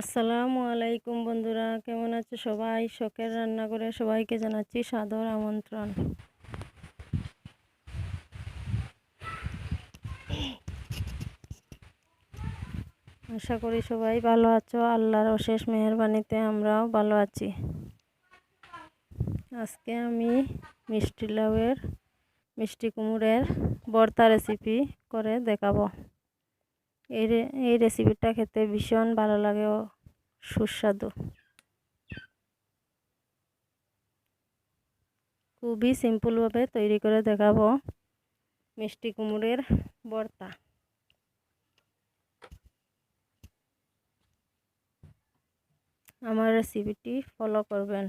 আসসালামু আলাইকুম বন্ধুরা, কেমন আছে সবাই? শখের রান্না করে সবাইকে জানাচ্ছি সাদর আমন্ত্রণ। আশা করি সবাই ভালো আছো, আল্লাহর অশেষ মেহরবানিতে আমরাও ভালো আছি। আজকে আমি মিষ্টি লাউয়ের, মিষ্টি কুমড়ের বর্তা রেসিপি করে দেখাবো। এই এই রেসিপিটা খেতে ভীষণ ভালো লাগে ও। সুস্বাদু। খুবই সিম্পলভাবে তৈরি করে দেখাবো। মিষ্টি কুমড়ের বর্তা। আমার রেসিপিটি ফলো করবেন।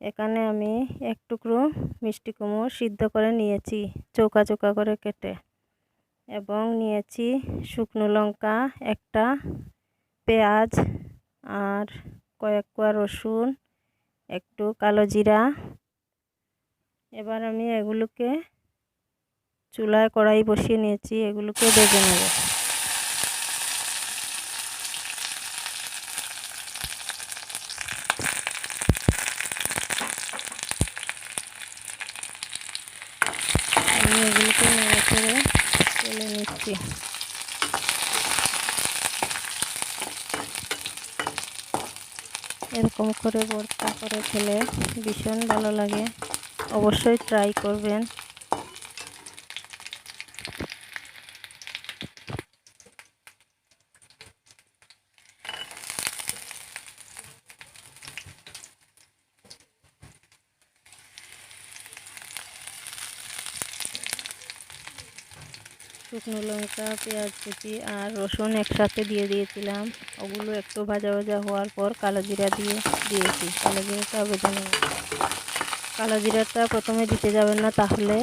এখানে আমি এক টুকরো মিষ্টি কুমড় সিদ্ধ করে নিয়েছি, চৌকা চৌকা করে কেটে। এবং নিয়েছি শুকনো লঙ্কা, একটা পেঁয়াজ আর কয়েক কোয়া রসুন, একটু কালো জিরা। এবার আমি এগুলোকে চুলায় কড়াই বসিয়ে নিয়েছি, এগুলোকে বেজে নেব। আমি এগুলোকে নেড়ে তুলে এরকম করে ভর্তা করে খেলে ভীষণ ভালো লাগে। অবশ্যই ট্রাই করবেন। শুকনো লঙ্কা, পেঁয়াজ কুচি আর রসুন একসাথে দিয়ে দিয়েছিলাম। ওগুলো একটু ভাজা ভাজা হওয়ার পর কালো জিরা দিয়ে দিয়েছি। কালো জিরাটা ভেজে নেব। কালো জিরাটা প্রথমে দিতে যাবেন না, তাহলে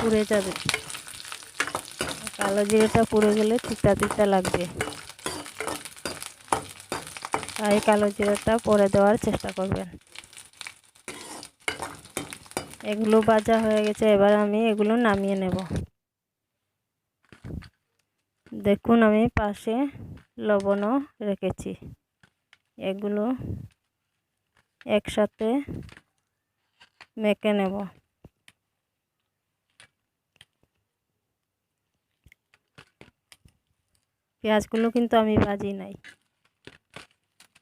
পুড়ে যাবে। কালো জিরাটা পুড়ে গেলে তিতা তিতা লাগবে। তাই কালো জিরাটা পরে দেওয়ার চেষ্টা করবেন। এগুলো ভাজা হয়ে গেছে, এবার আমি এগুলো নামিয়ে নেব। দেখুন, আমি পাশে লবণও রেখেছি। এগুলো একসাথে মেখে নেব। পেঁয়াজগুলো কিন্তু আমি ভাজি নাই।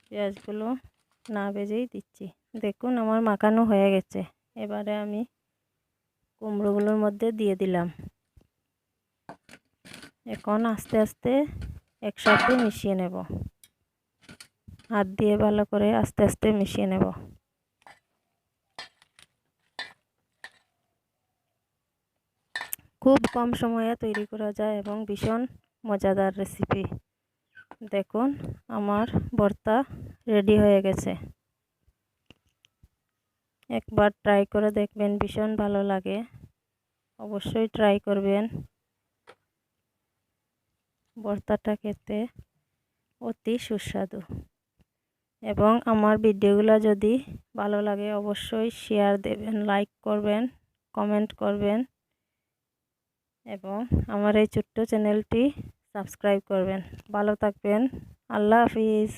পেঁয়াজগুলো না ভেজেই দিচ্ছি। দেখুন, আমার মাখানো হয়ে গেছে। এবারে আমি কুমড়োগুলোর মধ্যে দিয়ে দিলাম। এখন আস্তে আস্তে একসাথে মিশিয়ে নেব। হাত দিয়ে ভালো করে আস্তে আস্তে মিশিয়ে নেব। খুব কম সময়ে তৈরি করা যায় এবং ভীষণ মজাদার রেসিপি দেখুন, আমার ভর্তা রেডি হয়ে গেছে। একবার ট্রাই করে দেখবেন, ভীষণ ভালো লাগে। অবশ্যই ট্রাই করবেন। ভর্তাটা খেতে অতি সুস্বাদু। এবং আমার ভিডিওগুলো যদি ভালো লাগে অবশ্যই শেয়ার দেবেন লাইক করবেন কমেন্ট করবেন এবং আমার এই ছোট্ট চ্যানেলটি সাবস্ক্রাইব করবেন। ভালো থাকবেন, আল্লাহ হাফিজ।